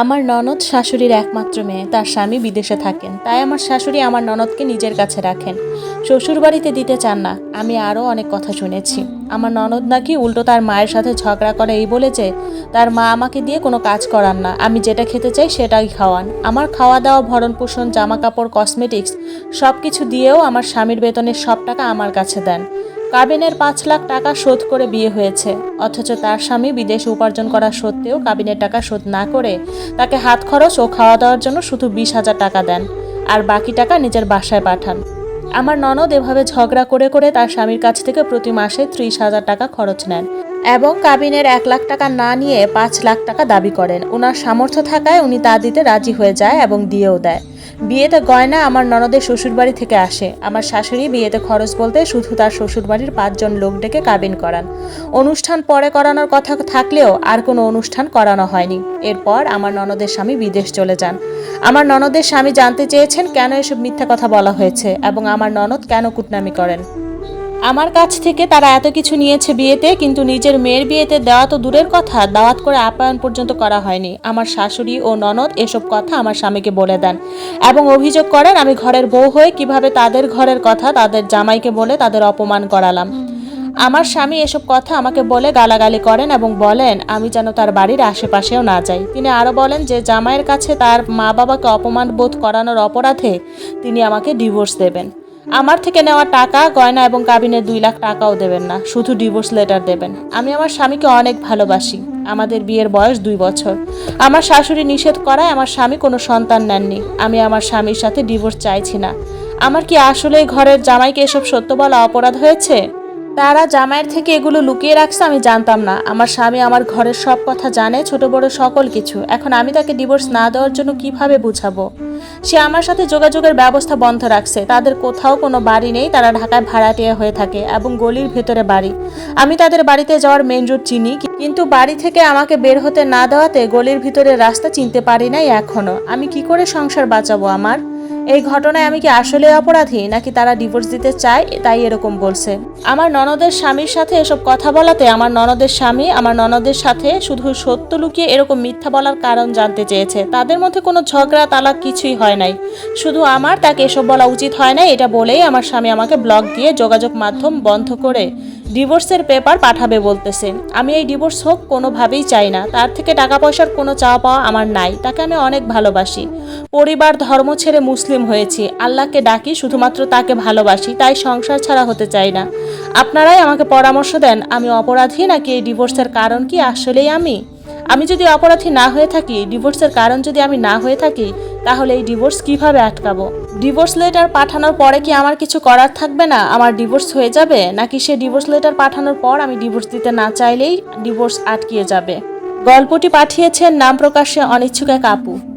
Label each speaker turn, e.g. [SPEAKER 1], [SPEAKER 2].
[SPEAKER 1] আমার ননদ শাশুড়ির একমাত্র মেয়ে। তার স্বামী বিদেশে থাকেন। তাই আমার শাশুড়ি আমার ননদকে নিজের কাছে রাখেন। শ্বশুর বাড়িতে দিতে চান না। আমি আরও অনেক কথা শুনেছি। আমার ননদ নাকি উল্টো তার মায়ের সাথে ঝগড়া করে এই বলেছে, তার মা আমাকে দিয়ে কোনো কাজ করান না। আমি যেটা খেতে চাই সেটাই খাওয়ান। আমার খাওয়া দাওয়া ভরণ পোষণ জামা কাপড় কসমেটিক্স সব কিছু দিয়েও আমার স্বামীর বেতনের সব টাকা আমার কাছে দেন। কাবিনের পাঁচ লাখ টাকা শোধ করে বিয়ে হয়েছে। অথচ তার স্বামী বিদেশে উপার্জন করা সত্ত্বেও কাবিনের টাকা শোধ না করে তাকে হাত খরচ ও খাওয়া দাওয়ার জন্য শুধু বিশ হাজার টাকা দেন আর বাকি টাকা নিজের বাসায় পাঠান। আমার ননদ এভাবে ঝগড়া করে করে তার স্বামীর কাছ থেকে প্রতি মাসে ত্রিশ হাজার টাকা খরচ নেন। এবং কাবিনের এক লাখ টাকা না নিয়ে পাঁচ লাখ টাকা দাবি করেন। ওনার সামর্থ্য থাকায় উনি তা দিতে রাজি হয়ে যায় এবং দিয়েও দেয়। বিয়েতে গয়না আমার ননদের শ্বশুরবাড়ি থেকে আসে। আমার শাশুড়ি বিয়েতে খরচ বলতে শুধু তার শ্বশুরবাড়ির পাঁচজন লোক ডেকে কাবিন করান। অনুষ্ঠান পরে করানোর কথা থাকলেও আর কোনো অনুষ্ঠান করানো হয়নি। এরপর আমার ননদের স্বামী বিদেশ চলে যান। আমার ননদের স্বামী জানতে চেয়েছেন কেন এসব মিথ্যা কথা বলা হয়েছে এবং আমার ননদ কেন কুটনামি করেন। আমার কাছ থেকে তারা এত কিছু নিয়েছে বিয়েতে, কিন্তু নিজের মেয়ের বিয়েতে দেওয়া তো দূরের কথা, দাওয়াত করে আপ্যায়ন পর্যন্ত করা হয়নি। আমার শাশুড়ি ও ননদ এসব কথা আমার স্বামীকে বলে দেন এবং অভিযোগ করেন, আমি ঘরের বউ হয়ে কীভাবে তাদের ঘরের কথা তাদের জামাইকে বলে তাদের অপমান করালাম। আমার স্বামী এসব কথা আমাকে বলে গালাগালি করেন এবং বলেন, আমি যেন তার বাড়ির আশেপাশেও না যাই। তিনি আরও বলেন যে, জামাইয়ের কাছে তার মা বাবাকে অপমান বোধ করানোর অপরাধে তিনি আমাকে ডিভোর্স দেবেন। আমার থেকে নেওয়া টাকা, গয়না এবং কাবিনের দুই লাখ টাকাও দেবেন না। শুধু ডিভোর্স লেটার দেবেন। আমি আমার স্বামীকে অনেক ভালোবাসি। আমাদের বিয়ের বয়স দুই বছর। আমার শাশুড়ি নিষেধ করায় আমার স্বামী কোনো সন্তান নেননি। আমি আমার স্বামীর সাথে ডিভোর্স চাইছি না। আমার কি আসলে ঘরের জামাইকে এসব সত্য বলা অপরাধ হয়েছে? তারা জামাইয়ের থেকে এগুলো লুকিয়ে রাখছে আমি জানতাম না। আমার স্বামী আমার ঘরের সব কথা জানে, ছোট বড় সকল কিছু। এখন আমি তাকে ডিভোর্স না দেওয়ার জন্য কীভাবে বুঝাবো? সে আমার সাথে যোগাযোগের ব্যবস্থা বন্ধ রাখছে। তাদের কোথাও কোনো বাড়ি নেই, তারা ঢাকায় ভাড়াটিয়া হয়ে থাকে এবং গলির ভেতরে বাড়ি। আমি তাদের বাড়িতে যাওয়ার মেন রুট চিনি কিন্তু বাড়ি থেকে আমাকে বের হতে না দেওয়াতে গলির ভিতরে রাস্তা চিনতে পারি নাই এখনও। আমি কি করে সংসার বাঁচাবো আমার? এই ঘটনায় আমি কি আসলে অপরাধী, নাকি তারা ডিভোর্স দিতে চায়, তাই এরকম বলছে। আমার ননদের স্বামীর সাথে এসব কথা বলাতে আমার ননদের স্বামী আমার ননদের সাথে শুধু সত্য লুকিয়ে এরকম মিথ্যা বলার কারণ জানতে চেয়েছে। তাদের মধ্যে কোনো ঝগড়া তালাক কিছুই হয় নাই। শুধু আমার তাকে এসব বলা উচিত হয় না এটা বলেই আমার স্বামী আমাকে ব্লক দিয়ে যোগাযোগ মাধ্যম বন্ধ করে ডিভোর্সের পেপার পাঠাবে বলতেছে। আমি এই ডিভোর্স হোক, কোনোভাবেই চাই না। তার থেকে টাকা পয়সার কোনো চাওয়া পাওয়া আমার নাই। তাকে আমি অনেক ভালোবাসি। পরিবার, ধর্ম ছেড়ে মুসলিম হয়েছি। আল্লাহকে ডাকি, শুধুমাত্র তাকে ভালোবাসি। তাই সংসার ছাড়া হতে চাই না। আপনারাই আমাকে পরামর্শ দেন, আমি অপরাধী নাকি এই ডিভোর্সের কারণ কি? আসলেই আমি। আমি যদি অপরাধী না হয়ে থাকি, ডিভোর্সের কারণ যদি আমি না হয়ে থাকি, তাহলে এই ডিভোর্স কীভাবে আটকাবো? ডিভোর্স লেটার পাঠানোর পরে কি আমার কিছু করার থাকবে না? আমার ডিভোর্স হয়ে যাবে? নাকি সে ডিভোর্স লেটার পাঠানোর পর আমি ডিভোর্স দিতে না চাইলেই ডিভোর্স আটকিয়ে যাবে? গল্পটি পাঠিয়েছেন নাম প্রকাশে অনিচ্ছুক এক আপু।